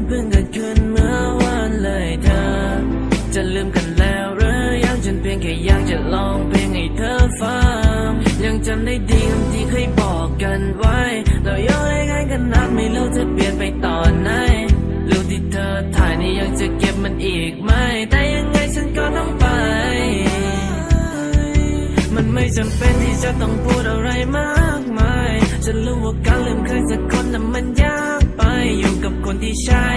มันเพิ่งเกิดขึ้นเมื่อวานเลยเธอ จะลืมกันแล้วหรือยังฉันเพียงแค่อยากจะลองเพลงให้เธอฟัง ยังจำได้ดีคำที่เคยบอกกันไว้ เราย้อนได้ไงกันนักไม่รู้จะเปลี่ยนไปตอนไหนรูปที่เธอถ่ายนี่ยังจะเก็บมันอีกไหม แต่ยังไงฉันก็ต้องไป มันไม่จำเป็นที่จะต้องพูดอะไรมากมาย ฉันรู้ว่าการลืมใครสักคนนั้นมันยาก อยู่กับคนที่ใช่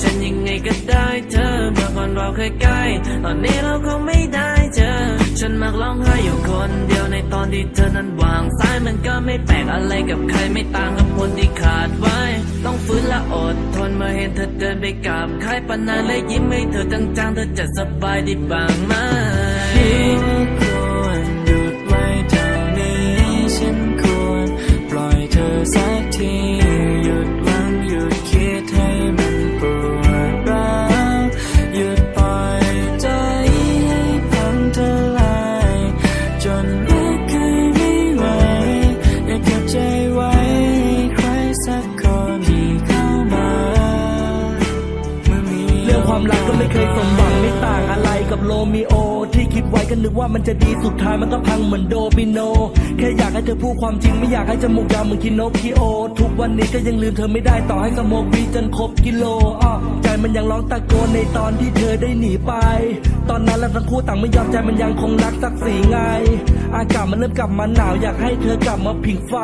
ฉันยังไงก็ได้เธอ เมื่อก่อนเราเคยใกล้ตอนนี้เราคงไม่ได้เจอ ฉันมักร้องไห้อยู่คนเดียวในตอนที่เธอนั้นวางสายมันก็ไม่แปลกอะไรกับใครไม่ต่างกับคนที่ขาดไว้ ต้องฟื้นและอดทนเมื่อเห็นเธอเดินไปกับใครปนานและยิ้มให้เธอจังๆเธอจะสบายดีบ้างไหม โรมิโอ ที่คิดไว้ก็นึกว่ามันจะดีสุดท้ายมันก็พังเหมือนโดมิโน แค่อยากให้เธอพูดความจริงไม่อยากให้จมูกยาวเหมือนคินโนคิโอ ทุกวันนี้ก็ยังลืมเธอไม่ได้ต่อให้สโมกวีจนครบกิโลอ้อใจมันยังร้องตะโกนในตอนที่เธอได้หนีไป ตอนนั้นเราทั้งคู่ต่างไม่ยอมใจมันยังคงรักสักสีไง อากาศมันเริ่มกลับมาหนาวอยากให้เธอกลับมาผิงไฟ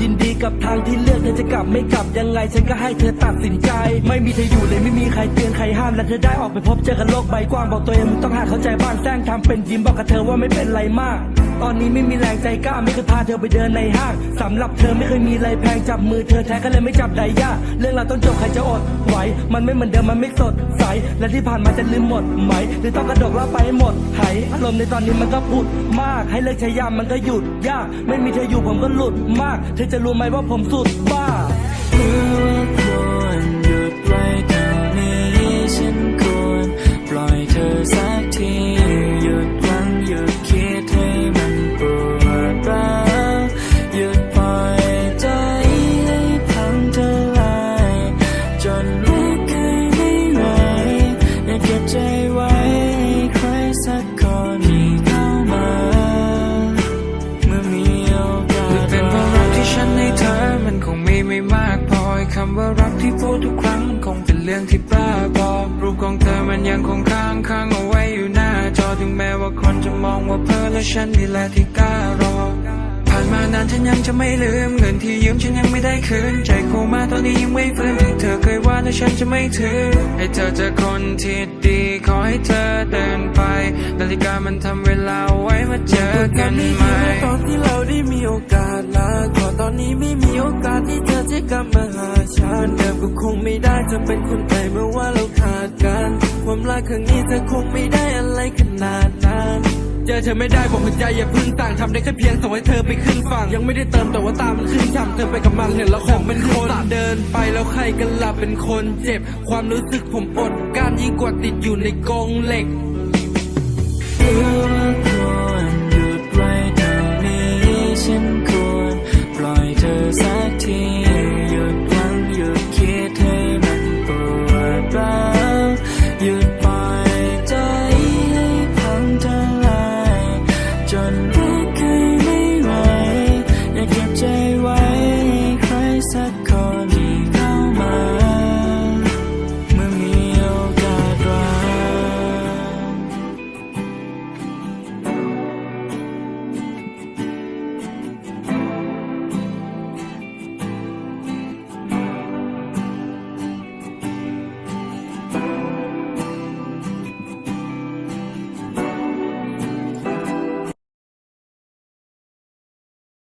ยินดีกับทางที่เลือกเธอจะกลับไม่กลับยังไง ฉันก็ให้เธอตัดสินใจ ไม่มีเธออยู่เลยไม่มีใครเตือนใครห้ามและเธอได้ออกไปพบเจอกันโลกใบกว้างบอกตัวเองมึงต้องหาเข้าใจบ้างแซงทำเป็นยิ้มบอกกับเธอว่าไม่เป็นไรมาก ตอนนี้ไม่มีแรงใจกล้าไม่เคยพาเธอไปเดินในห้างสำหรับเธอไม่เคยมีอะไรแพงจับมือเธอแท้ก็เลยไม่จับไดย่าเรื่องเราวต้องจบใครจะอดไหวมันไม่เหมือนเดิมมันไม่สดใสและที่ผ่านมาจะลืมหมดไหมหรือต้องกระดกเล่าไปให้หมดหายอารมณ์ในตอนนี้มันก็พุดมาก ให้เลิกใช้ยามมันก็หยุดยาก ไม่มีเธออยู่ผมก็หลุดมาก เธอจะรู้ไหมว่าผมสุดบ้า อไอ้คำว่ารักที่พูดทุกครั้ง คงเป็นเรื่องที่บ้าบอรูปของเธอมันยังคงค้างค้างเอาไว้อยู่หน้าจอถึงแม้ว่าคนจะมองว่าเพ้อและฉันนี่แหละที่กล้ารอผ่านมานานฉันยังจะไม่ลืมเงินที่ยืมฉันยังไม่ได้คืนใจโคมาตอนนี้ยังไม่ฟื้นที่เธอเคยว่าและฉันจะไม่ถือ ให้เธอเจอคนที่ดีขอให้เธอเดินไป นาฬิกามันทำเวลาไว้มาเจอกันใหม่ตอนที่เราได้มีโอกาสลาก่อนตอนนี้ไม่มี อกาสที่เธอจะกลับมาหาฉันเดิมก็คงไม่ได้จะเป็นคนไปเมื่อว่าเราขาดกัน ความรักครั้งนี้เธอคงไม่ได้อะไรขนาดนั้นเจอเธอไม่ได้บอกหัวใจอย่าพึ่งต่างทำได้แค่เพียงส่งให้เธอไปขึ้นฝั่งยังไม่ได้เติมแต่ว่าตามันขึ้นช่ำเธอไปกับมันเห็นแล้วของเป็นคนเดินไปแล้วใครกันล่ะเป็นคนเจ็บ ความรู้สึกผมอดการยิ่งกว่าติดอยู่ในกรงเหล็ก